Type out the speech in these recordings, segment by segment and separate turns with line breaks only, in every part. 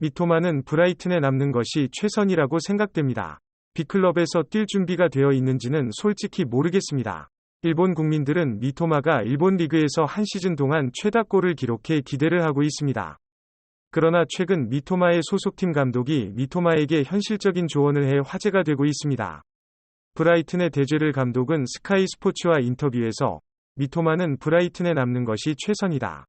미토마는 브라이튼에 남는 것이 최선이라고 생각됩니다. B클럽에서 뛸 준비가 되어 있는지는 솔직히 모르겠습니다. 일본 국민들은 미토마가 일본 리그에서 한 시즌 동안 최다골을 기록해 기대를 하고 있습니다. 그러나 최근 미토마의 소속팀 감독이 미토마에게 현실적인 조언을 해 화제가 되고 있습니다. 브라이튼의 데제를 감독은 스카이 스포츠와 인터뷰에서 미토마는 브라이튼에 남는 것이 최선이다.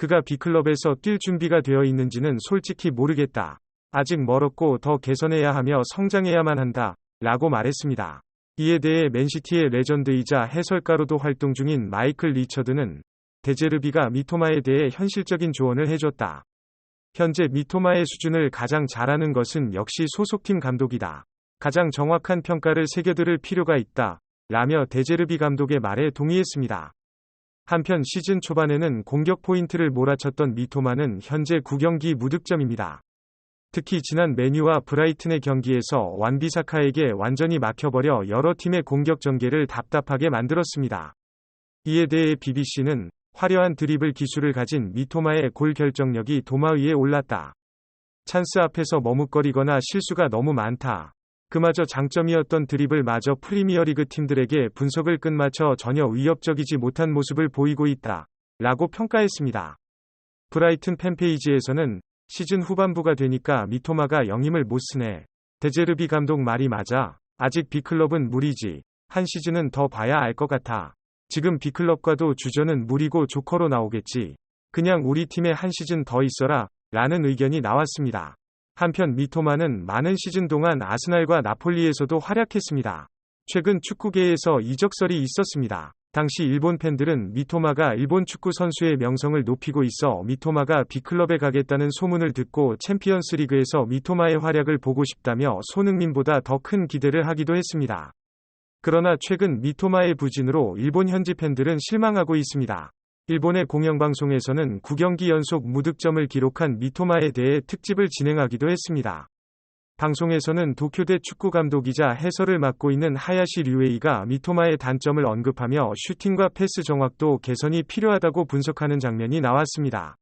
그가 B클럽에서 뛸 준비가 되어 있는지는 솔직히 모르겠다. 아직 멀었고 더 개선해야 하며 성장해야만 한다. 라고 말했습니다. 이에 대해 맨시티의 레전드이자 해설가로도 활동 중인 마이클 리처드는 데제르비가 미토마에 대해 현실적인 조언을 해줬다. 현재 미토마의 수준을 가장 잘하는 것은 역시 소속팀 감독이다. 가장 정확한 평가를 새겨들을 필요가 있다. 라며 데제르비 감독의 말에 동의했습니다. 한편 시즌 초반에는 공격 포인트를 몰아쳤던 미토마는 현재 9경기 무득점입니다. 특히 지난 메뉴와 브라이튼의 경기에서 완비사카에게 완전히 막혀버려 여러 팀의 공격 전개를 답답하게 만들었습니다. 이에 대해 BBC는 화려한 드리블 기술을 가진 미토마의 골 결정력이 도마 위에 올랐다. 찬스 앞에서 머뭇거리거나 실수가 너무 많다. 그마저 장점이었던 드리블마저 프리미어리그 팀들에게 분석을 끝마쳐 전혀 위협적이지 못한 모습을 보이고 있다. 라고 평가했습니다. 브라이튼 팬페이지에서는 시즌 후반부가 되니까 미토마가 영임을 못 쓰네. 데제르비 감독 말이 맞아. 아직 B클럽은 무리지. 한 시즌은 더 봐야 알 것 같아. 지금 B클럽과도 주전은 무리고 조커로 나오겠지. 그냥 우리 팀에 한 시즌 더 있어라. 라는 의견이 나왔습니다. 한편 미토마는 많은 시즌 동안 아스날과 나폴리에서도 활약했습니다. 최근 축구계에서 이적설이 있었습니다. 당시 일본 팬들은 미토마가 일본 축구 선수의 명성을 높이고 있어 미토마가 B클럽에 가겠다는 소문을 듣고 챔피언스 리그에서 미토마의 활약을 보고 싶다며 손흥민보다 더 큰 기대를 하기도 했습니다. 그러나 최근 미토마의 부진으로 일본 현지 팬들은 실망하고 있습니다. 일본의 공영방송에서는 9경기 연속 무득점을 기록한 미토마에 대해 특집을 진행하기도 했습니다. 방송에서는 도쿄대 축구 감독이자 해설을 맡고 있는 하야시 류에이가 미토마의 단점을 언급하며 슈팅과 패스 정확도 개선이 필요하다고 분석하는 장면이 나왔습니다.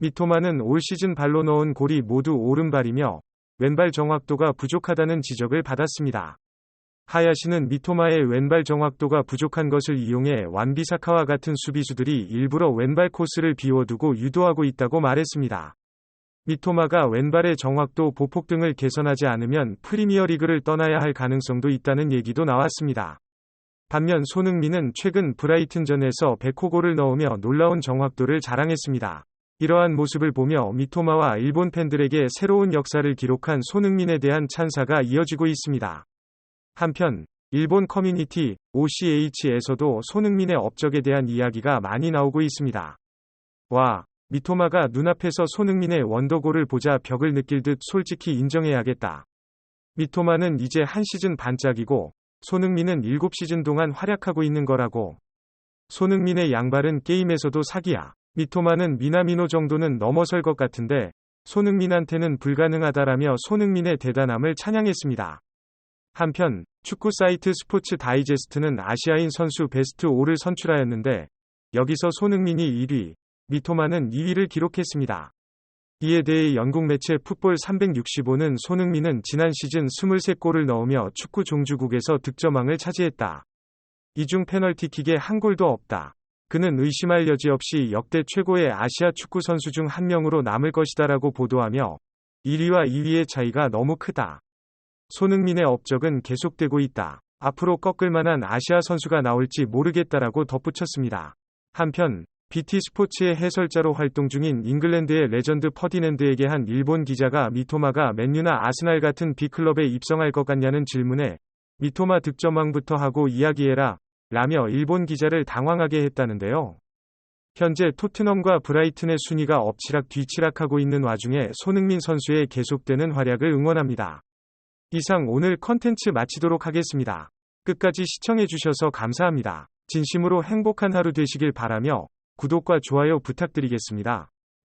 미토마는 올 시즌 발로 넣은 골이 모두 오른발이며 왼발 정확도가 부족하다는 지적을 받았습니다. 하야시는 미토마의 왼발 정확도가 부족한 것을 이용해 완비사카와 같은 수비수들이 일부러 왼발 코스를 비워두고 유도하고 있다고 말했습니다. 미토마가 왼발의 정확도 보폭 등을 개선하지 않으면 프리미어 리그를 떠나야 할 가능성도 있다는 얘기도 나왔습니다. 반면 손흥민은 최근 브라이튼전에서 100호골을 넣으며 놀라운 정확도를 자랑했습니다. 이러한 모습을 보며 미토마와 일본 팬들에게 새로운 역사를 기록한 손흥민에 대한 찬사가 이어지고 있습니다. 한편 일본 커뮤니티 OCH에서도 손흥민의 업적에 대한 이야기가 많이 나오고 있습니다. 와, 미토마가 눈앞에서 손흥민의 원더골을 보자 벽을 느낄 듯 솔직히 인정해야겠다. 미토마는 이제 한 시즌 반짝이고 손흥민은 7시즌 동안 활약하고 있는 거라고. 손흥민의 양발은 게임에서도 사기야. 미토마는 미나미노 정도는 넘어설 것 같은데 손흥민한테는 불가능하다라며 손흥민의 대단함을 찬양했습니다. 한편 축구 사이트 스포츠 다이제스트는 아시아인 선수 베스트 5를 선출하였는데 여기서 손흥민이 1위, 미토마는 2위를 기록했습니다. 이에 대해 영국 매체 풋볼 365는 손흥민은 지난 시즌 23골을 넣으며 축구 종주국에서 득점왕을 차지했다. 이중 페널티킥에 한 골도 없다. 그는 의심할 여지 없이 역대 최고의 아시아 축구 선수 중 한 명으로 남을 것이다라고 보도하며 1위와 2위의 차이가 너무 크다. 손흥민의 업적은 계속되고 있다. 앞으로 꺾을 만한 아시아 선수가 나올지 모르겠다라고 덧붙였습니다. 한편 BT 스포츠의 해설자로 활동 중인 잉글랜드의 레전드 퍼디넨드에게 한 일본 기자가 미토마가 맨유나 아스날 같은 B클럽에 입성할 것 같냐는 질문에 미토마 득점왕부터 하고 이야기해라 라며 일본 기자를 당황하게 했다는데요. 현재 토트넘과 브라이튼의 순위가 엎치락 뒤치락하고 있는 와중에 손흥민 선수의 계속되는 활약을 응원합니다. 이상 오늘 컨텐츠 마치도록 하겠습니다. 끝까지 시청해주셔서 감사합니다. 진심으로 행복한 하루 되시길 바라며 구독과 좋아요 부탁드리겠습니다.